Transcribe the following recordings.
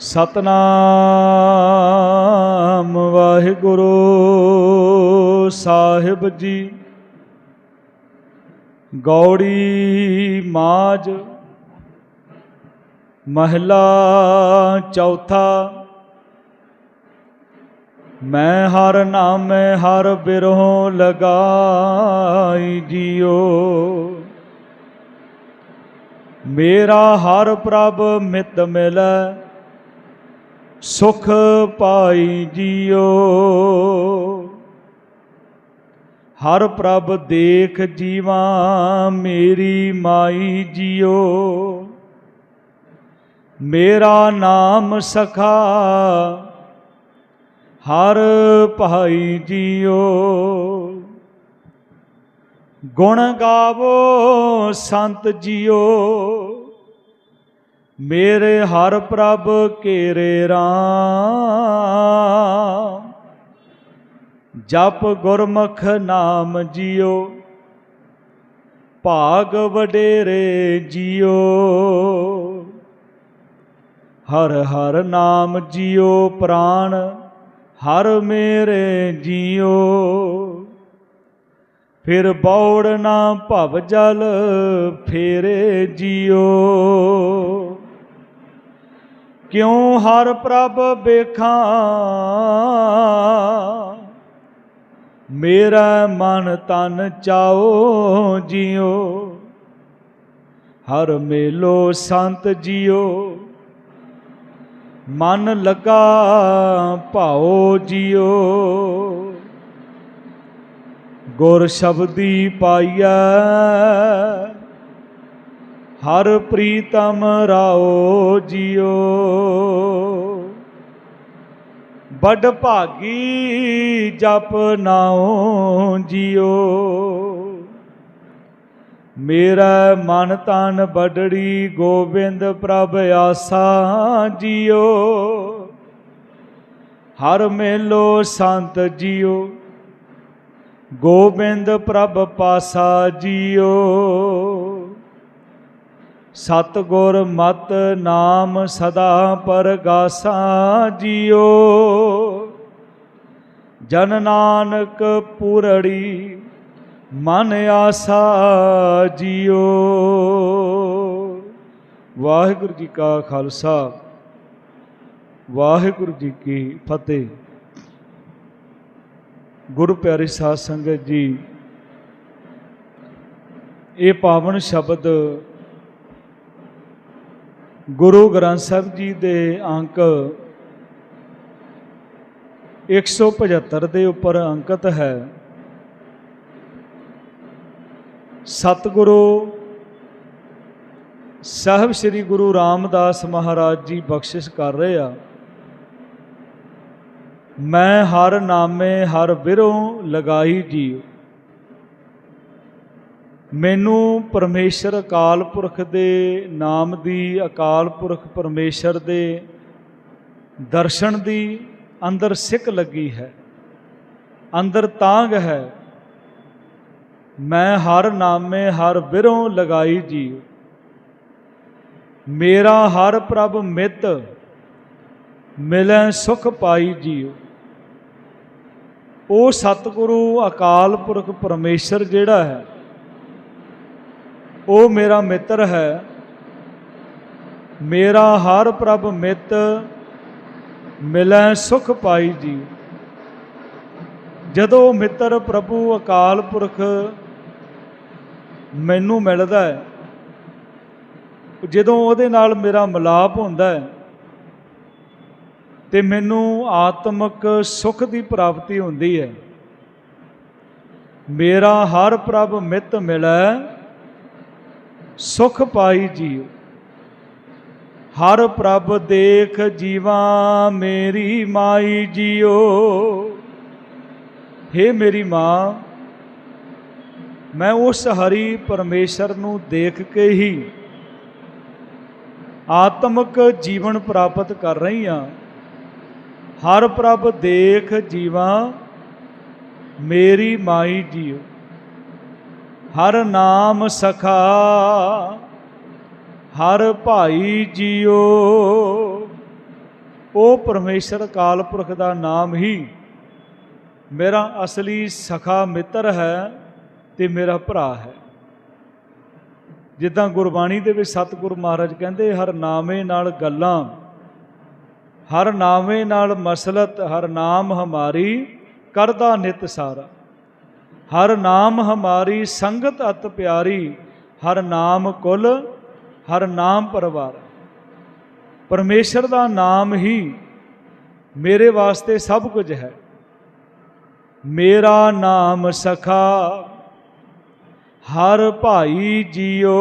ਸਤਨਾਮ ਵਾਹਿਗੁਰੂ ਸਾਹਿਬ ਜੀ। ਗੌੜੀ ਮਾਜ ਮਹਿਲਾ ਚੌਥਾ। ਮੈਂ ਹਰ ਨਾਮੇ ਹਰ ਬਿਰਹੋਂ ਲਗਾਈ ਜਿਉ ਮੇਰਾ ਹਰ ਪ੍ਰਭ ਮਿਤ ਮਿਲੈ ਸੁਖ ਪਾਈ ਜੀਓ। ਹਰ ਪ੍ਰਭ ਦੇਖ ਜੀਵਾ, ਮੇਰੀ ਮਾਈ ਜੀਓ। ਮੇਰਾ ਨਾਮ ਸਖਾ, ਹਰ ਭਾਈ ਜੀਓ। ਗੁਣ ਗਾਵੋ, ਸੰਤ ਜੀਓ। ਮੇਰੇ ਹਰ ਪ੍ਰਭ ਕੇਰੇ ਰਾਮ। ਜਪ ਗੁਰਮੁਖ ਨਾਮ ਜੀਓ, ਭਾਗ ਵਡੇਰੇ ਜੀਓ। ਹਰ ਹਰ ਨਾਮ ਜਿਓ ਪ੍ਰਾਣ, ਹਰ ਮੇਰੇ ਜੀਓ। ਫਿਰ ਬੌੜ ਨਾ ਭਵ ਜਲ ਫੇਰੇ ਜੀਓ। ਕਿਉ ਹਰ ਪ੍ਰਭ ਵੇਖਾਂ? ਮੇਰਾ ਮਨ ਤਨ ਚਾਓ ਜਿਉ, ਹਰ ਮੇਲੋ ਸੰਤ ਜਿਉ। ਮਨ ਲਗਾ ਭਾਓ ਜਿਉ। ਗੁਰ ਸ਼ਬਦੀ ਪਾਈਐ ਹਰ ਪ੍ਰੀਤਮ ਰਾਓ ਜਿਉ ਬੜ ਭਾਗੀ ਜਪ ਨਾਉ ਜਿਉ ਮੇਰਾ ਮਨ ਤਨ ਬਡੜੀ ਗੋਬਿੰਦ ਪ੍ਰਭ ਆਸਾ ਜਿਉ ਹਰ ਮੇਲੋ ਸੰਤ ਜਿਉ ਗੋਬਿੰਦ ਪ੍ਰਭ ਪਾਸਾ ਜਿਉ ਸਤਗੁਰ ਮਤ ਨਾਮ ਸਦਾ ਪਰਗਾਸਾ ਜਿਉ ਜਨ ਨਾਨਕ ਪੁਰੜੀ ਮਨ ਆਸਾ ਜਿਉ ਵਾਹਿਗੁਰੂ ਜੀ ਕਾ ਖਾਲਸਾ, ਵਾਹਿਗੁਰੂ ਜੀ ਕੀ ਫਤਿਹ। ਗੁਰੂ ਪਿਆਰੇ ਸਾਧ ਸੰਗਤ ਜੀ, ਇਹ ਪਾਵਨ ਸ਼ਬਦ ਗੁਰੂ ਗ੍ਰੰਥ ਸਾਹਿਬ ਜੀ ਦੇ ਅੰਕ 175 ਦੇ ਉੱਪਰ ਅੰਕਿਤ ਹੈ। ਸਤਿਗੁਰੂ ਸਾਹਿਬ ਸ੍ਰੀ ਗੁਰੂ ਰਾਮਦਾਸ ਮਹਾਰਾਜ ਜੀ ਬਖਸ਼ਿਸ਼ ਕਰ ਰਹੇ ਆ। ਮੈਂ ਹਰ ਨਾਮੇ ਹਰ ਬਿਰੋਂ ਲਗਾਈ ਜੀ ਮੈਨੂੰ ਪਰਮੇਸ਼ਰ ਅਕਾਲ ਪੁਰਖ ਦੇ ਨਾਮ ਦੀ, ਅਕਾਲ ਪੁਰਖ ਪਰਮੇਸ਼ਰ ਦੇ ਦਰਸ਼ਨ ਦੀ ਅੰਦਰ ਸਿੱਕ ਲੱਗੀ ਹੈ। ਅੰਦਰ ਤਾਂਗ ਹੈ। ਮੈਂ ਹਰ ਨਾਮੇ, ਹਰ ਵਿਰੋਂ ਲਗਾਈ ਜੀ ਮੇਰਾ ਹਰ ਪ੍ਰਭ ਮਿੱਤ, ਮਿਲੈ ਸੁਖ ਪਾਈ ਜੀਉ ਉਹ ਸਤਿਗੁਰੂ ਅਕਾਲ ਪੁਰਖ ਪਰਮੇਸ਼ਰ ਜਿਹੜਾ ਹੈ ਉਹ ਮੇਰਾ ਮਿੱਤਰ ਹੈ, ਮੇਰਾ ਹਰ ਪ੍ਰਭ ਮਿੱਤ ਮਿਲੈ ਸੁਖ ਪਾਈ ਜੀ। ਜਦੋਂ ਮਿੱਤਰ ਪ੍ਰਭੂ ਅਕਾਲ ਪੁਰਖ ਮੈਨੂੰ ਮਿਲਦਾ ਹੈ, ਜਦੋਂ ਉਹਦੇ ਨਾਲ ਮੇਰਾ ਮਿਲਾਪ ਹੁੰਦਾ ਹੈ, ਤੇ ਮੈਨੂੰ ਆਤਮਿਕ ਸੁਖ ਦੀ ਪ੍ਰਾਪਤੀ ਹੁੰਦੀ ਹੈ। ਮੇਰਾ ਹਰ ਪ੍ਰਭ ਮਿੱਤ ਮਿਲੈ ਸੁਖ ਪਾਈ ਜੀਉ ਹਰ ਪ੍ਰਭ ਦੇਖ ਜੀਵਾ, ਮੇਰੀ ਮਾਈ ਜੀਓ। हे ਮੇਰੀ ਮਾਂ, ਮੈਂ ਉਸ ਹਰੀ ਪਰਮੇਸ਼ਰ ਨੂੰ ਦੇਖ ਕੇ ਹੀ ਆਤਮਿਕ ਜੀਵਨ ਪ੍ਰਾਪਤ ਕਰ ਰਹੀ ਹਾਂ। ਹਰ ਪ੍ਰਭ ਦੇਖ ਜੀਵਾ, ਮੇਰੀ ਮਾਈ ਜੀਓ। ਹਰ ਨਾਮ ਸਖਾ, ਹਰ ਭਾਈ ਜੀਓ। ਉਹ ਪਰਮੇਸ਼ਰ ਕਾਲ ਪੁਰਖ ਦਾ ਨਾਮ ਹੀ ਮੇਰਾ ਅਸਲੀ ਸਖਾ ਮਿੱਤਰ ਹੈ ਤੇ ਮੇਰਾ ਭਰਾ ਹੈ। ਜਿੱਦਾਂ ਗੁਰਬਾਣੀ ਦੇ ਵਿੱਚ ਸਤਿਗੁਰ ਮਹਾਰਾਜ ਕਹਿੰਦੇ, ਹਰ ਨਾਮੇ ਨਾਲ ਗੱਲਾਂ, ਹਰ ਨਾਮੇ ਨਾਲ ਮਸਲਤ, ਹਰ ਨਾਮ ਹਮਾਰੀ ਕਰਦਾ ਨਿਤ ਸਾਰਾ। ਹਰ ਨਾਮ ਹਮਾਰੀ ਸੰਗਤ ਅਤ ਪਿਆਰੀ, ਹਰ ਨਾਮ ਕੁਲ, ਹਰ ਨਾਮ ਪਰਿਵਾਰ। ਪਰਮੇਸ਼ਰ ਦਾ ਨਾਮ ਹੀ ਮੇਰੇ ਵਾਸਤੇ ਸਭ ਕੁਝ ਹੈ। ਮੇਰਾ ਨਾਮ ਸਖਾ, ਹਰ ਭਾਈ ਜੀਓ,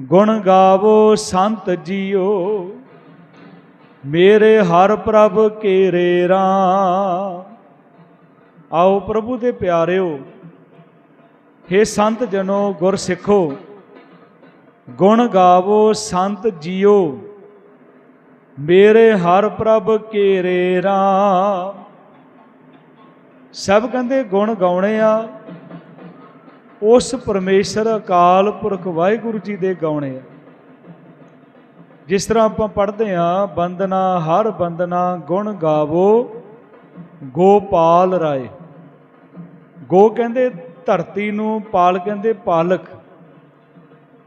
ਗੁਣ ਗਾਵੋ, ਸੰਤ ਜੀਓ। ਮੇਰੇ ਹਰ ਪ੍ਰਭ ਕੇਰੇ ਰਾਮ ਆਓ ਪ੍ਰਭੂ ਦੇ ਪਿਆਰਿਓ हे ਸੰਤ ਜਨੋ ਗੁਰ ਸਿੱਖੋ, ਗੁਣ ਗਾਵੋ, ਸੰਤ ਜੀਓ, ਮੇਰੇ ਹਰ ਪ੍ਰਭ ਕੇਰੇ ਰਾਮ। ਸਭ ਕਹਿੰਦੇ ਗੁਣ ਗਾਉਣੇ ਆ, ਉਸ ਪਰਮੇਸ਼ਰ ਅਕਾਲ ਪੁਰਖ ਵਾਹਿਗੁਰੂ ਜੀ ਦੇ ਗਾਉਣੇ ਆ। ਜਿਸ ਤਰ੍ਹਾਂ ਆਪਾਂ ਪੜ੍ਹਦੇ ਆ ਬੰਦਨਾ ਹਰ ਬੰਦਨਾ ਗੁਣ ਗਾਵੋ, ਗੋਪਾਲ ਰਾਏ। ਗੋ ਕਹਿੰਦੇ ਧਰਤੀ ਨੂੰ, ਪਾਲ ਕਹਿੰਦੇ ਪਾਲਕ।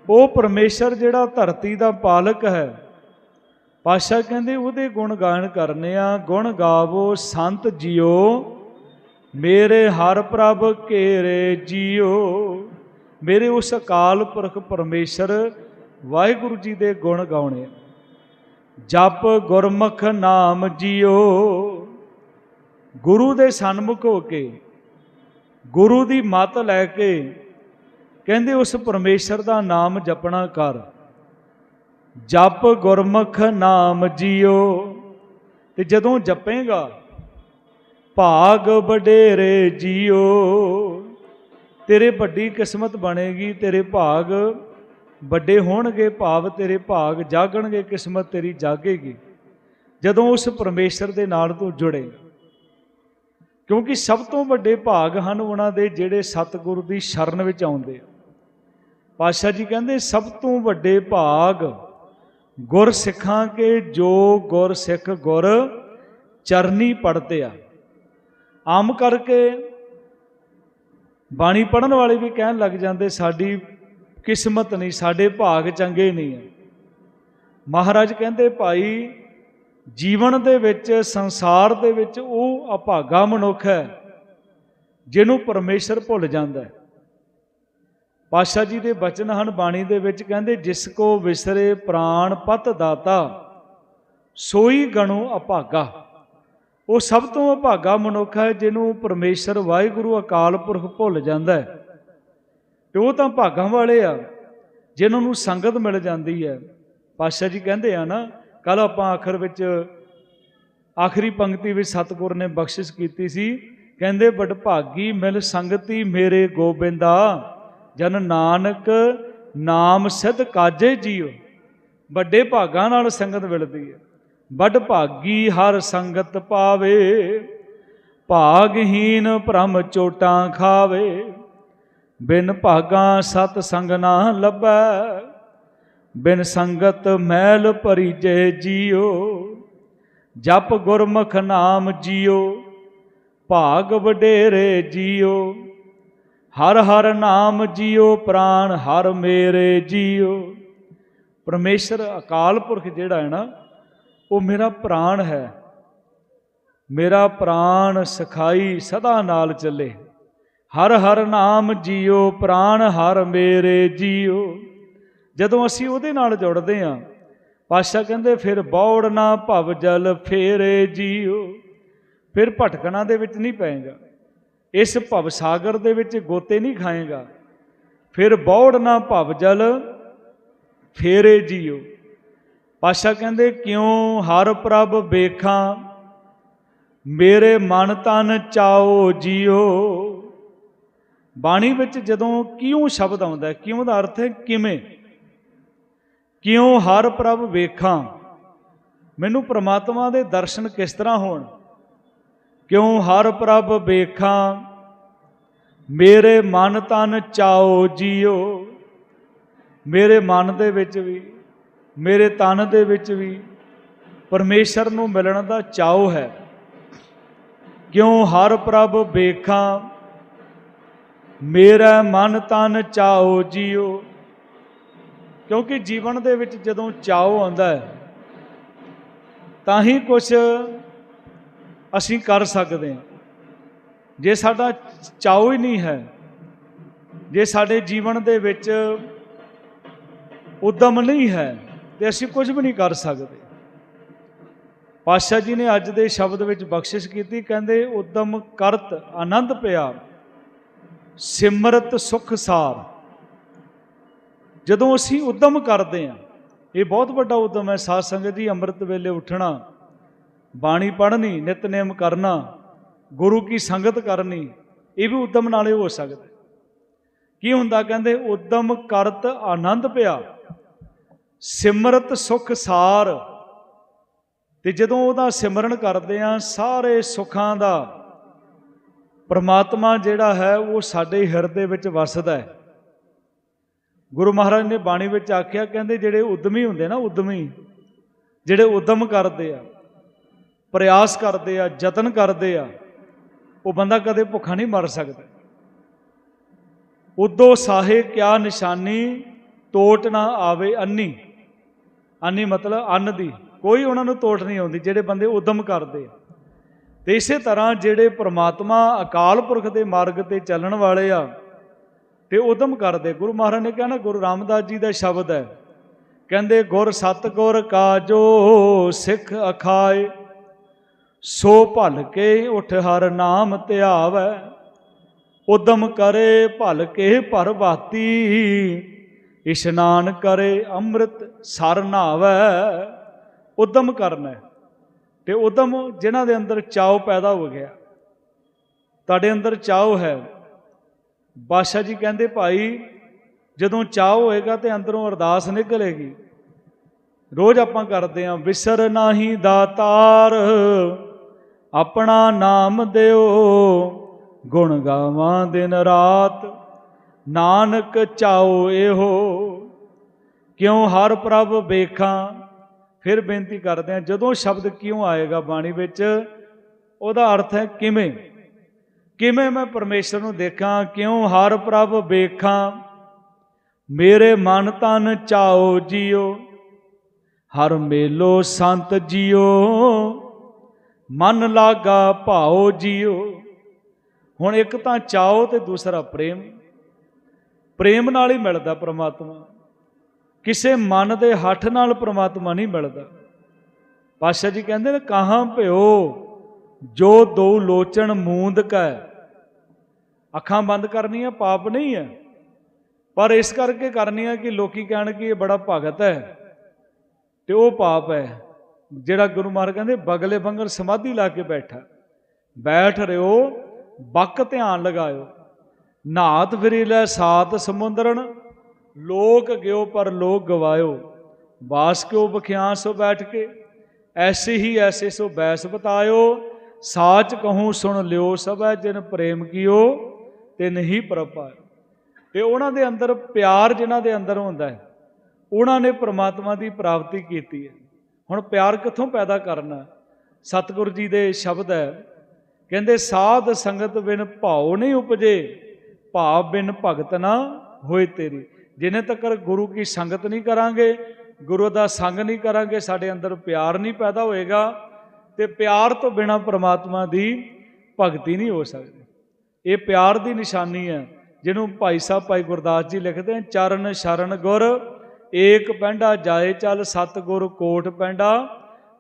ਉਹ ਪਰਮੇਸ਼ਰ ਜਿਹੜਾ ਧਰਤੀ ਦਾ ਪਾਲਕ ਹੈ ਪਾਸ਼ਾ ਕਹਿੰਦੇ ਉਹਦੇ ਗੁਣ ਗਾਇਨ ਕਰਨੇ ਆ, ਗੁਣ ਗਾਵੋ, ਸੰਤ ਜੀਓ, ਮੇਰੇ ਹਰ ਪ੍ਰਭ ਘੇਰੇ ਜੀਓ। ਮੇਰੇ ਉਸ ਅਕਾਲ ਪੁਰਖ ਪਰਮੇਸ਼ਰ ਵਾਹਿਗੁਰੂ ਜੀ ਦੇ ਗੁਣ ਗਾਉਣੇ ਜਪ ਗੁਰਮੁਖ ਨਾਮ ਜੀਓ। ਗੁਰੂ ਦੇ ਸਨਮੁਖ ਹੋ ਕੇ ਗੁਰੂ ਦੀ ਮੱਤ ਲੈ ਕੇ ਕਹਿੰਦੇ ਉਸ ਪਰਮੇਸ਼ਰ ਦਾ ਨਾਮ ਜਪਣਾ ਕਰ। ਜਪ ਗੁਰਮੁਖ ਨਾਮ ਜੀਓ, ਤੇ ਜਦੋਂ ਜਪੇਗਾ, ਭਾਗ ਵਡੇਰੇ ਜੀਓ। ਤੇਰੇ ਵੱਡੀ ਕਿਸਮਤ ਬਣੇਗੀ, ਤੇਰੇ ਭਾਗ ਵੱਡੇ ਹੋਣਗੇ, ਭਾਵ ਤੇਰੇ ਭਾਗ ਜਾਗਣਗੇ, ਕਿਸਮਤ ਤੇਰੀ ਜਾਗੇਗੀ। ਜਦੋਂ ਉਸ ਪਰਮੇਸ਼ਰ ਦੇ ਨਾਲ ਤੂੰ ਜੁੜੇ ਕਿਉਂਕਿ ਸਭ ਤੋਂ ਵੱਡੇ ਭਾਗ ਹਨ ਉਹਨਾਂ ਦੇ ਜਿਹੜੇ ਸਤਿਗੁਰ ਦੀ ਸ਼ਰਨ ਵਿੱਚ ਆਉਂਦੇ ਆ। ਪਾਤਸ਼ਾਹ ਜੀ ਕਹਿੰਦੇ, ਸਭ ਤੋਂ ਵੱਡੇ ਭਾਗ ਗੁਰ ਸਿੱਖਾਂ ਕੇ ਜੋ ਗੁਰ ਸਿੱਖ ਗੁਰ ਚਰਨੀ ਪੜਤੇ ਆ। ਆਮ ਕਰਕੇ ਬਾਣੀ ਪੜਨ ਵਾਲੇ ਵੀ ਕਹਿਣ ਲੱਗ ਜਾਂਦੇ, ਸਾਡੀ ਕਿਸਮਤ ਨਹੀਂ, ਸਾਡੇ ਭਾਗ ਚੰਗੇ ਨਹੀਂ ਆ। ਮਹਾਰਾਜ ਕਹਿੰਦੇ, ਭਾਈ ਜੀਵਨ ਦੇ ਵਿੱਚ, ਸੰਸਾਰ ਦੇ ਵਿੱਚ ਉਹ ਅਭਾਗਾ ਮਨੁੱਖ ਹੈ, ਜਿਹਨੂੰ ਪਰਮੇਸ਼ਰ ਭੁੱਲ ਜਾਂਦਾ ਹੈ। ਪਾਸ਼ਾ ਜੀ ਦੇ ਬਚਨ ਹਨ, ਬਾਣੀ ਦੇ ਵਿੱਚ ਕਹਿੰਦੇ, ਜਿਸ ਕੋ ਵਿਸਰੇ ਪ੍ਰਾਣ ਪਤ ਦਾਤਾ, ਸੋਈ ਗਣੋ ਅਭਾਗਾ। ਉਹ ਸਭ ਤੋਂ ਅਭਾਗਾ ਮਨੁੱਖ ਹੈ, ਜਿਹਨੂੰ ਪਰਮੇਸ਼ਰ ਵਾਹਿਗੁਰੂ ਅਕਾਲ ਪੁਰਖ ਭੁੱਲ ਜਾਂਦਾ ਹੈ। ਤੇ ਉਹ ਤਾਂ ਭਾਗਾਂ ਵਾਲੇ ਆ ਜਿਨ੍ਹਾਂ ਨੂੰ ਸੰਗਤ ਮਿਲ ਜਾਂਦੀ ਹੈ। ਪਾਸ਼ਾ ਜੀ ਕਹਿੰਦੇ ਆ ਨਾ ਕੱਲ ਆਪਾਂ ਆਖਰ ਵਿੱਚ ਆਖਰੀ ਪੰਕਤੀ ਵਿੱਚ ਸਤਿਗੁਰ ਨੇ ਬਖਸ਼ਿਸ਼ ਕੀਤੀ ਸੀ। ਕਹਿੰਦੇ ਬੜ ਭਾਗੀ ਮਿਲ ਸੰਗਤੀ ਮੇਰੇ ਗੋਬਿੰਦਾ, ਜਨ ਨਾਨਕ ਨਾਮ ਸਿਧ ਕਾਜੇ ਜੀਓ ਵੱਡੇ ਭਾਗਾਂ ਨਾਲ ਸੰਗਤ ਮਿਲਦੀ ਹੈ। ਵੱਡ ਭਾਗੀ ਹਰ ਸੰਗਤ ਪਾਵੇ, ਭਾਗਹੀਨ ਭ੍ਰਮ ਚੋਟਾਂ ਖਾਵੇ। ਬਿਨ ਭਾਗਾਂ ਸਤ ਸੰਗ ਨਾ ਲੱਭੈ ਬਿਨ ਸੰਗਤ ਮੈਲ ਭਰੀਜੇ ਜੀਓ, ਜਪ ਗੁਰਮੁਖ ਨਾਮ ਜੀਓ, ਭਾਗ ਵਡੇਰੇ ਜੀਓ, ਹਰ ਹਰ ਨਾਮ ਜੀਓ, ਪ੍ਰਾਨ ਹਰ ਮੇਰੇ ਜੀਓ। ਪਰਮੇਸ਼ਰ ਅਕਾਲ ਪੁਰਖ ਜਿਹੜਾ ਹੈ ਨਾ, ਉਹ ਮੇਰਾ ਪ੍ਰਾਣ ਹੈ। ਮੇਰਾ ਪ੍ਰਾਣ ਸਖਾਈ ਸਦਾ ਨਾਲ ਚੱਲੇ। ਹਰ ਹਰ ਨਾਮ ਜੀਓ ਪ੍ਰਾਣ ਹਰ ਮੇਰੇ ਜੀਓ। ਜਦੋਂ ਅਸੀਂ ਉਹਦੇ ਨਾਲ ਜੁੜਦੇ ਹਾਂ ਪਾਸ਼ਾ ਕਹਿੰਦੇ, ਫਿਰ ਬੌੜ ਨਾ ਭਵ ਜਲ ਫੇਰੇ ਜੀਓ। ਫਿਰ ਭਟਕਣਾ ਦੇ ਵਿੱਚ ਨਹੀਂ ਪਏਗਾ। ਇਸ ਭਵ ਸਾਗਰ ਦੇ ਵਿੱਚ ਗੋਤੇ ਨਹੀਂ ਖਾਏਗਾ। ਫਿਰ ਬੌੜ ਨਾ ਭਵ ਜਲ ਫੇਰੇ ਜੀਓ। ਪਾਸ਼ਾ ਕਹਿੰਦੇ, ਕਿਉਂ ਹਰ ਪ੍ਰਭ ਵੇਖਾਂ, ਮੇਰੇ ਮਨ ਤਨ ਚਾਓ ਜੀਓ। ਬਾਣੀ ਵਿੱਚ ਜਦੋਂ ਕਿਉਂ ਸ਼ਬਦ ਆਉਂਦਾ ਕਿਉਂ ਦਾ ਅਰਥ ਹੈ, ਕਿਵੇਂ? ਕਿਉਂ ਹਰ ਪ੍ਰਭ ਵੇਖਾਂ? ਮੈਨੂੰ ਪ੍ਰਮਾਤਮਾ ਦੇ ਦਰਸ਼ਨ ਕਿਸ ਤਰ੍ਹਾਂ ਹੋਣ? ਕਿਉਂ ਹਰ ਪ੍ਰਭ ਵੇਖਾਂ? ਮੇਰੇ ਮਨ ਤਨ ਚਾਓ ਜੀਓ। ਮੇਰੇ ਮਨ ਦੇ ਵਿੱਚ ਵੀ, ਮੇਰੇ ਤਨ ਦੇ ਵਿੱਚ ਵੀ ਪਰਮੇਸ਼ਰ ਨੂੰ ਮਿਲਣ ਦਾ ਚਾਉ ਹੈ। ਕਿਉਂ ਹਰ ਪ੍ਰਭ ਵੇਖਾਂ? ਮੇਰਾ ਮਨ ਤਨ ਚਾਉ ਜੀਓ। ਕਿਉਂਕਿ ਜੀਵਨ ਦੇ ਵਿੱਚ ਜਦੋਂ ਚਾਉ ਆਉਂਦਾ ਹੈ, ਤਾਂ ਹੀ ਕੁਝ ਅਸੀਂ ਕਰ ਸਕਦੇ ਹਾਂ। ਜੇ ਸਾਡਾ ਚਾਉ ਹੀ ਨਹੀਂ ਹੈ, ਜੇ ਸਾਡੇ ਜੀਵਨ ਦੇ ਵਿੱਚ ਉਦਮ ਨਹੀਂ ਹੈ, ਤੇ ਅਸੀਂ ਕੁਝ ਵੀ ਨਹੀਂ ਕਰ ਸਕਦੇ। ਪਾਤਸ਼ਾਹ ਜੀ ਨੇ ਅੱਜ ਦੇ ਸ਼ਬਦ ਵਿੱਚ ਬਖਸ਼ਿਸ਼ ਕੀਤੀ, ਕਹਿੰਦੇ, ਉਦਮ ਕਰਤ ਆਨੰਦ ਪਿਆ, ਸਿਮਰਤ ਸੁਖ ਸਾਰ। ਜਦੋਂ ਅਸੀਂ ਉਦਮ ਕਰਦੇ ਹਾਂ, ਇਹ ਬਹੁਤ ਵੱਡਾ ਉਦਮ ਹੈ, ਸਾਧ ਸੰਗਤ ਜੀ ਅੰਮ੍ਰਿਤ ਵੇਲੇ ਉੱਠਣਾ, ਬਾਣੀ ਪੜ੍ਹਨੀ, ਨਿਤਨੇਮ ਕਰਨਾ, ਗੁਰੂ ਕੀ ਸੰਗਤ ਕਰਨੀ, ਇਹ ਵੀ ਉਦਮ ਨਾਲੇ ਹੋ ਸਕਦਾ ਕੀ ਹੁੰਦਾ ਕਹਿੰਦੇ, ਉਦਮ ਕਰਤ ਆਨੰਦ ਪਿਆ, ਸਿਮਰਤ ਸੁਖ ਸਾਰ। ਤੇ ਜਦੋਂ ਉਹਦਾ ਸਿਮਰਨ ਕਰਦੇ ਆ ਸਾਰੇ ਸੁੱਖਾਂ ਦਾ ਪਰਮਾਤਮਾ ਜਿਹੜਾ ਹੈ, ਉਹ ਸਾਡੇ ਹਿਰਦੇ ਵਿੱਚ ਵਸਦਾ ਹੈ। ਗੁਰੂ ਮਹਾਰਾਜ ਨੇ ਬਾਣੀ ਵਿੱਚ ਆਖਿਆ, ਕਹਿੰਦੇ ਜਿਹੜੇ ਉਦਮੀ ਹੁੰਦੇ ਨਾ ਉਦਮੀ, ਜਿਹੜੇ ਉਦਮ ਕਰਦੇ ਆ, ਪ੍ਰਯਾਸ ਕਰਦੇ ਆ, ਯਤਨ ਕਰਦੇ ਆ, ਉਹ ਬੰਦਾ ਕਦੇ ਭੁੱਖਾ ਨਹੀਂ ਮਰ ਸਕਦਾ। ਉਦੋ ਸਾਹੇ ਕਿਆ ਨਿਸ਼ਾਨੀ ਟੋਟ ਨਾ ਆਵੇ ਅੰਨੀ। ਅੰਨੀ ਮਤਲਬ ਅੰਨ ਦੀ, ਕੋਈ ਉਹਨਾਂ ਨੂੰ ਤੋਟ ਨਹੀਂ ਆਉਂਦੀ, ਜਿਹੜੇ ਬੰਦੇ ਉਦਮ ਕਰਦੇ ਆ। ਤੇ ਇਸੇ ਤਰ੍ਹਾਂ ਜਿਹੜੇ ਪ੍ਰਮਾਤਮਾ ਅਕਾਲ ਪੁਰਖ ਦੇ ਮਾਰਗ ਤੇ ਚੱਲਣ ਵਾਲੇ ਆ ਤੇ ਉਦਮ ਕਰਦੇ। ਗੁਰੂ ਮਹਾਰਾਜ ਨੇ ਕਿਹਾ ਨਾ, ਗੁਰੂ ਰਾਮਦਾਸ ਜੀ ਦਾ ਸ਼ਬਦ ਹੈ। ਕਹਿੰਦੇ, ਗੁਰ ਸਤਗੁਰ ਕਾਜੋ ਸਿੱਖ ਅਖਾਏ, ਸੋ ਭਲ ਕੇ ਉਠ ਹਰ ਨਾਮ ਧਿਆਵੈ। ਉਦਮ ਕਰੇ ਭਲ ਕੇ ਭਰ ਬਾਤੀ ਇਸ਼ਨਾਨ ਕਰੇ ਅੰਮ੍ਰਿਤ ਸਰ ਨਾਵੈ। ਉਦਮ ਕਰਨਾ ਹੈ। ਤੇ ਉਦਮ ਜਿਨ੍ਹਾਂ ਦੇ ਅੰਦਰ ਚਾਉ ਪੈਦਾ ਹੋ ਗਿਆ। ਤੁਹਾਡੇ ਅੰਦਰ ਚਾਉ ਹੈ। ਬਾਦਸ਼ਾਹ ਜੀ ਕਹਿੰਦੇ, ਭਾਈ, ਜਦੋਂ ਚਾਹ ਹੋਏਗਾ ਤੇ ਅੰਦਰੋਂ ਅਰਦਾਸ ਨਿਕਲੇਗੀ। ਰੋਜ਼ ਆਪਾਂ ਕਰਦੇ ਆਂ, ਵਿਸਰ ਨਾਹੀ ਦਾਤਾਰ ਆਪਣਾ ਨਾਮ ਦਿਓ, ਗੁਣ ਗਾਵਾਂ ਦਿਨ ਰਾਤ। ਨਾਨਕ ਚਾਉ ਇਹੋ, ਕਿਉਂ ਹਰ ਪ੍ਰਭ ਵੇਖਾਂ? ਫਿਰ ਬੇਨਤੀ ਕਰਦੇ ਆ, ਜਦੋਂ ਸ਼ਬਦ ਕਿਉਂ ਆਏਗਾ ਬਾਣੀ ਵਿੱਚ? ਉਹਦਾ ਅਰਥ ਹੈ ਕਿਵੇਂ? ਕਿਵੇਂ ਮੈਂ ਪਰਮੇਸ਼ਰ ਨੂੰ ਦੇਖਾਂ, ਕਿਉਂ ਹਰ ਪ੍ਰਭ ਵੇਖਾਂ? ਮੇਰੇ ਮਨ ਤਨ ਚਾਓ ਜੀਓ, ਹਰ ਮੇਲੋ ਸੰਤ ਜੀਓ, ਮਨ ਲਾਗਾ ਭਾਓ ਜੀਓ। ਹੁਣ ਇੱਕ ਤਾਂ ਚਾਓ ਤੇ ਦੂਸਰਾ ਪ੍ਰੇਮ। ਪ੍ਰੇਮ ਨਾਲ ਹੀ ਮਿਲਦਾ ਪ੍ਰਮਾਤਮਾ। ਕਿਸੇ ਮਨ ਦੇ ਹੱਠ ਨਾਲ ਪ੍ਰਮਾਤਮਾ ਨਹੀਂ ਮਿਲਦਾ। ਪਾਸ਼ਾ ਜੀ ਕਹਿੰਦੇ ਨੇ, ਕਹਾਂ ਭਿਓ, ਜੋ ਦੋ ਲੋਚਣ ਮੂੰਦ ਕੈ ਅੱਖਾਂ ਬੰਦ ਕਰਨੀਆਂ ਪਾਪ ਨਹੀਂ ਹੈ। ਪਰ ਇਸ ਕਰਕੇ ਕਰਨੀਆਂ ਕਿ ਲੋਕੀ ਕਹਿਣ ਕਿ ਇਹ ਬੜਾ ਭਗਤ ਹੈ ਤੇ ਉਹ ਪਾਪ ਹੈ। ਜਿਹੜਾ ਗੁਰੂ ਮਹਾਰਾਜ ਕਹਿੰਦੇ, ਬਗਲੇ ਬੰਗਰ ਸਮਾਧੀ ਲਾ ਕੇ ਬੈਠਾ। ਬੈਠ ਰਿਓ, ਬੱਕ ਧਿਆਨ ਲਗਾਇਓ। ਨਾਤ ਫਿਰੀ ਲੈ ਸਾਤ ਸਮੁੰਦਰਨ, ਲੋਕ ਗਿਓ ਪਰ ਲੋਕ ਗਵਾਇਓ। ਬਾਸ ਕਿਉ ਬਖਿਆ ਸੋ ਬੈਠ ਕੇ, ਐਸੇ ਹੀ ਐਸੇ ਸੋ ਬੈਸ ਬਤਾਇਓ। ਸਾਚ ਕਹੂੰ ਸੁਣ ਲਿਓ ਸਭੈ ਜਿਨ ਪ੍ਰੇਮ ਕੀਓ। ਤੇ ਨਹੀਂ ਪ੍ਰਭਾ ਤੇ ਉਹਨਾਂ ਦੇ ਅੰਦਰ ਪਿਆਰ ਜਿਨ੍ਹਾਂ ਦੇ ਅੰਦਰ ਹੁੰਦਾ ਹੈ, ਉਹਨਾਂ ਨੇ ਪ੍ਰਮਾਤਮਾ ਦੀ ਪ੍ਰਾਪਤੀ ਕੀਤੀ ਹੈ। ਹੁਣ ਪਿਆਰ ਕਿੱਥੋਂ ਪੈਦਾ ਕਰਨਾ ਸਤਿਗੁਰੂ ਜੀ ਦੇ ਸ਼ਬਦ ਹੈ, ਕਹਿੰਦੇ, ਸਾਧ ਸੰਗਤ ਬਿਨ ਭਾਉ ਨਹੀਂ ਉਪਜੇ, ਭਾਵ ਬਿਨ ਭਗਤ ਨਾ ਹੋਏ ਤੇਰੀ। ਜਿਨੇ ਤੱਕ ਗੁਰੂ ਕੀ ਸੰਗਤ ਨਹੀਂ ਕਰਾਂਗੇ, ਗੁਰੂ ਦਾ ਸੰਗ ਨਹੀਂ ਕਰਾਂਗੇ, ਸਾਡੇ ਅੰਦਰ ਪਿਆਰ ਨਹੀਂ ਪੈਦਾ ਹੋਏਗਾ ਤੇ ਪਿਆਰ ਤੋਂ ਬਿਨਾ ਪ੍ਰਮਾਤਮਾ ਦੀ ਭਗਤੀ ਨਹੀਂ ਹੋ ਸਕਦੀ। ਇਹ ਪਿਆਰ ਦੀ ਨਿਸ਼ਾਨੀ ਹੈ, ਜਿਹਨੂੰ ਭਾਈ ਸਾਹਿਬ, ਭਾਈ ਗੁਰਦਾਸ ਜੀ ਲਿਖਦੇ ਹਨ, ਚਰਨ ਸ਼ਰਨ ਗੁਰ, ਏਕ ਪੈਂਡਾ ਜਾਏ ਚੱਲ ਸਤ ਗੁਰ ਕੋਟ ਪੈਂਡਾ,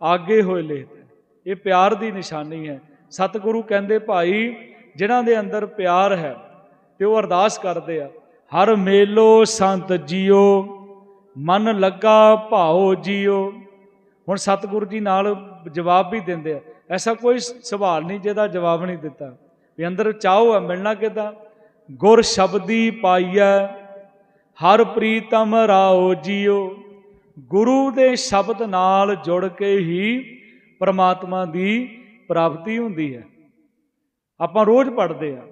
ਆਗੇ ਹੋਏ ਲਿਖਦੇ ਇਹ ਪਿਆਰ ਦੀ ਨਿਸ਼ਾਨੀ ਹੈ। ਸਤਿਗੁਰੂ ਕਹਿੰਦੇ, ਭਾਈ, ਜਿਨ੍ਹਾਂ ਦੇ ਅੰਦਰ ਪਿਆਰ ਹੈ, ਤੇ ਉਹ ਅਰਦਾਸ ਕਰਦੇ ਆ, ਹਰ ਮੇਲੋ ਸੰਤ ਜੀਓ, ਮਨ ਲੱਗਾ ਭਾਓ ਜੀਓ। ਹੁਣ ਸਤਿਗੁਰੂ ਜੀ ਨਾਲ ਜਵਾਬ ਵੀ ਦਿੰਦੇ ਆ। ਐਸਾ ਕੋਈ ਸਵਾਲ ਨਹੀਂ, ਜਿਹਦਾ ਜਵਾਬ ਨਹੀਂ ਦਿੱਤਾ। ਵੀ ਅੰਦਰ ਚਾਹੋ ਹੈ, ਮਿਲਣਾ ਕਿਦਾਂ? ਗੁਰ ਸ਼ਬਦੀ ਪਾਈਐ, ਹਰ ਪ੍ਰੀਤਮ ਰਾਓ ਜੀਓ। ਗੁਰੂ ਦੇ ਸ਼ਬਦ ਨਾਲ ਜੁੜ ਕੇ ਹੀ ਪਰਮਾਤਮਾ ਦੀ ਪ੍ਰਾਪਤੀ ਹੁੰਦੀ ਹੈ। ਆਪਾਂ ਰੋਜ਼ ਪੜ੍ਹਦੇ ਆ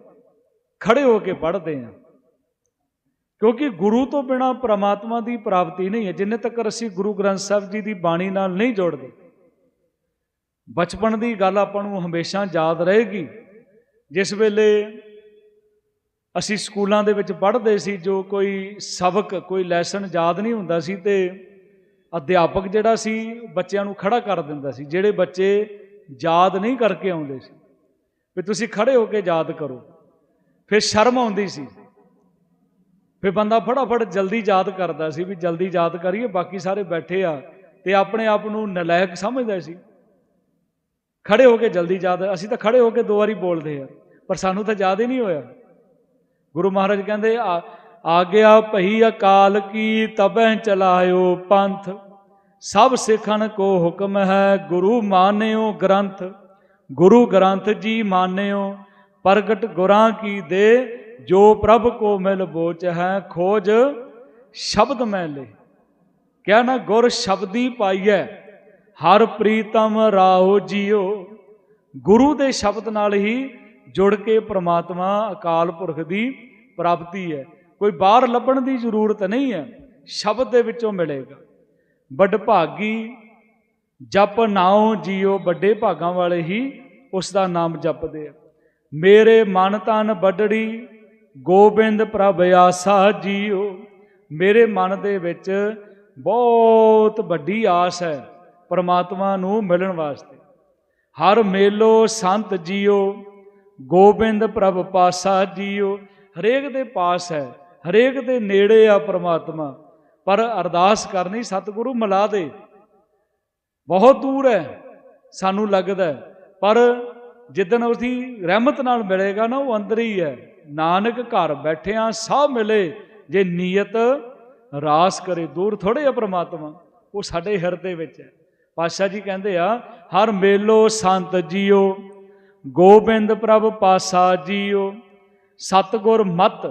ਖੜੇ ਹੋ ਕੇ ਪੜ੍ਹਦੇ ਆ ਕਿਉਂਕਿ ਗੁਰੂ ਤੋਂ ਬਿਨਾ ਪ੍ਰਮਾਤਮਾ ਦੀ ਪ੍ਰਾਪਤੀ ਨਹੀਂ ਹੈ, ਜਿੰਨੇ ਤੱਕ ਅਸੀਂ ਗੁਰੂ ਗ੍ਰੰਥ ਸਾਹਿਬ ਜੀ ਦੀ ਬਾਣੀ ਨਾਲ ਨਹੀਂ ਜੋੜਦੇ। ਬਚਪਨ ਦੀ ਗੱਲ ਆਪਾਂ ਨੂੰ ਹਮੇਸ਼ਾ ਯਾਦ ਰਹੇਗੀ। ਜਿਸ ਵੇਲੇ ਅਸੀਂ ਸਕੂਲਾਂ ਦੇ ਵਿੱਚ ਪੜ੍ਹਦੇ ਸੀ, ਜੋ ਕੋਈ ਸਬਕ, ਕੋਈ ਲੈਸਨ ਯਾਦ ਨਹੀਂ ਹੁੰਦਾ ਸੀ ਤੇ ਅਧਿਆਪਕ ਜਿਹੜਾ ਸੀ, ਬੱਚਿਆਂ ਨੂੰ ਖੜਾ ਕਰ ਦਿੰਦਾ ਸੀ, ਜਿਹੜੇ ਬੱਚੇ ਯਾਦ ਨਹੀਂ ਕਰਕੇ ਆਉਂਦੇ ਸੀ। ਵੀ ਤੁਸੀਂ ਖੜੇ ਹੋ ਕੇ ਯਾਦ ਕਰੋ। ਫਿਰ ਸ਼ਰਮ ਆਉਂਦੀ ਸੀ। ਫਿਰ ਬੰਦਾ ਫਟਾਫਟ ਜਲਦੀ ਯਾਦ ਕਰਦਾ ਸੀ ਵੀ ਜਲਦੀ ਯਾਦ ਕਰੀਏ, ਬਾਕੀ ਸਾਰੇ ਬੈਠੇ ਆ ਤੇ ਆਪਣੇ ਆਪ ਨੂੰ ਨਲਾਇਕ ਸਮਝਦਾ ਸੀ। ਖੜੇ ਹੋ ਕੇ ਜਲਦੀ ਯਾਦ ਅਸੀਂ ਤਾਂ ਖੜੇ ਹੋ ਕੇ ਦੋ ਵਾਰੀ ਬੋਲਦੇ ਆ ਪਰ ਸਾਨੂੰ ਤਾਂ ਯਾਦ ਹੀ ਨਹੀਂ ਹੋਇਆ। ਗੁਰੂ ਮਹਾਰਾਜ ਕਹਿੰਦੇ, ਆ ਆ ਗਿਆ ਭਈ ਅਕਾਲ ਕੀ ਤਬਹਿ ਚਲਾਇਓ ਪੰਥ, ਸਭ ਸਿੱਖਣ ਕੋ ਹੁਕਮ ਹੈ ਗੁਰੂ ਮਾਨਿਓ ਗ੍ਰੰਥ, ਗੁਰੂ ਗ੍ਰੰਥ ਜੀ ਮਾਨਿਓ, ਪ੍ਰਗਟ ਗੁਰਾਂ ਕੀ ਦੇ, ਜੋ ਪ੍ਰਭ ਕੋ ਮਿਲ ਬੋਚ ਹੈ ਖੋਜ, ਸ਼ਬਦ ਮੈਂ ਲੈ। ਕਿਆ ਨਾ ਗੁਰ ਸ਼ਬਦੀ ਪਾਈਐ ਹਰ ਪ੍ਰੀਤਮ ਰਾਓ ਜੀਓ। ਗੁਰੂ ਦੇ ਸ਼ਬਦ ਨਾਲ ਹੀ ਜੁੜ ਕੇ ਪ੍ਰਮਾਤਮਾ ਅਕਾਲ ਪੁਰਖ ਦੀ ਪ੍ਰਾਪਤੀ ਹੈ। ਕੋਈ ਬਾਹਰ ਲੱਭਣ ਦੀ ਜ਼ਰੂਰਤ ਨਹੀਂ ਹੈ, ਸ਼ਬਦ ਦੇ ਵਿੱਚੋਂ ਮਿਲੇਗਾ। ਵੱਡ ਭਾਗੀ, ਜਪ ਨਾਉ ਜੀਓ, ਵੱਡੇ ਭਾਗਾਂ ਵਾਲੇ ਹੀ ਉਸ ਦਾ ਨਾਮ ਜਪਦੇ ਆ। ਮੇਰੇ ਮਨ ਤਨ ਵੱਡੜੀ, ਗੋਬਿੰਦ ਪ੍ਰਭ ਆਸਾ ਜੀਓ। ਮੇਰੇ ਮਨ ਦੇ ਵਿੱਚ ਬਹੁਤ ਵੱਡੀ ਆਸ ਹੈ। ਪਰਮਾਤਮਾ ਨੂੰ ਮਿਲਣ ਵਾਸਤੇ। ਹਰ ਮੇਲੋ ਸੰਤ ਜੀਓ, ਗੋਬਿੰਦ ਪ੍ਰਭ ਪਾਸਾ ਜੀਓ। ਹਰੇਕ ਦੇ ਪਾਸ ਹੈ, ਹਰੇਕ ਦੇ ਨੇੜੇ ਆ ਪਰਮਾਤਮਾ। ਪਰ ਅਰਦਾਸ ਕਰਨੀ ਸਤਿਗੁਰੂ ਮਿਲਾ ਦੇ। ਬਹੁਤ ਦੂਰ ਹੈ, ਸਾਨੂੰ ਲੱਗਦਾ ਪਰ ਜਿੱਦਨ ਉਸਦੀ ਰਹਿਮਤ ਨਾਲ ਮਿਲੇਗਾ ਨਾ, ਉਹ ਅੰਦਰ ਹੀ ਹੈ। ਨਾਨਕ ਘਰ ਬੈਠਿਆਂ ਸਭ ਮਿਲੇ, ਜੇ ਨੀਅਤ ਰਾਸ ਕਰੇ ਦੂਰ ਥੋੜੇ ਆ ਪ੍ਰਮਾਤਮਾ, ਉਹ ਸਾਡੇ ਹਿਰਦੇ ਵਿੱਚ ਹੈ। ਪਾਤਸ਼ਾਹ ਜੀ ਕਹਿੰਦੇ ਆ, ਹਰ ਮੇਲੋ ਸੰਤ ਜੀਓ, ਗੋਬਿੰਦ ਪ੍ਰਭ ਪਾਸਾ ਜੀਓ, ਸਤਗੁਰ ਮਤ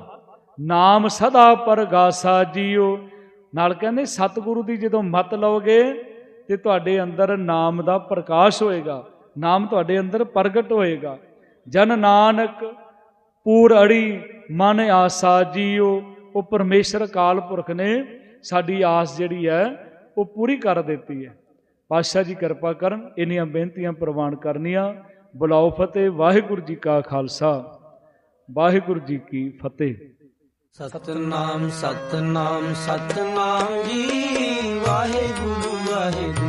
ਨਾਮ ਸਦਾ ਪਰਗਾਸਾ ਜੀਓ। ਨਾਲ ਕਹਿੰਦੇ, ਸਤਿਗੁਰੂ ਦੀ ਜਦੋਂ ਮਤ ਲਓਗੇ ਤੇ ਤੁਹਾਡੇ ਅੰਦਰ ਨਾਮ ਦਾ ਪ੍ਰਕਾਸ਼ ਹੋਏਗਾ, ਨਾਮ ਤੁਹਾਡੇ ਅੰਦਰ ਪ੍ਰਗਟ ਹੋਏਗਾ। ਜਨ ਨਾਨਕ ਪੂਰ ਅੜੀ ਮਨ ਆਸਾ ਜੀਓ। ਉਹ ਪਰਮੇਸ਼ਰ ਕਾਲ ਪੁਰਖ ਨੇ ਸਾਡੀ ਆਸ ਜਿਹੜੀ ਹੈ, ਉਹ ਪੂਰੀ ਕਰ ਦਿੱਤੀ ਹੈ। ਪਾਤਸ਼ਾਹ ਜੀ ਕਿਰਪਾ ਕਰਨ, ਇੰਨੀਆਂ ਬੇਨਤੀਆਂ ਪ੍ਰਵਾਨ ਕਰਨੀਆਂ। ਬੁਲਾਓ ਫਤਿਹ, ਵਾਹਿਗੁਰੂ ਜੀ ਕਾ ਖਾਲਸਾ। ਵਾਹਿਗੁਰੂ ਜੀ ਕੀ ਫਤਿਹ। ਸਤਨਾਮ ਸਤਨਾਮ ਸਤਨਾਮ ਜੀ। ਵਾਹਿਗੁਰੂ ਵਾਹਿਗੁਰੂ।